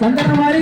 சந்தனம் மணி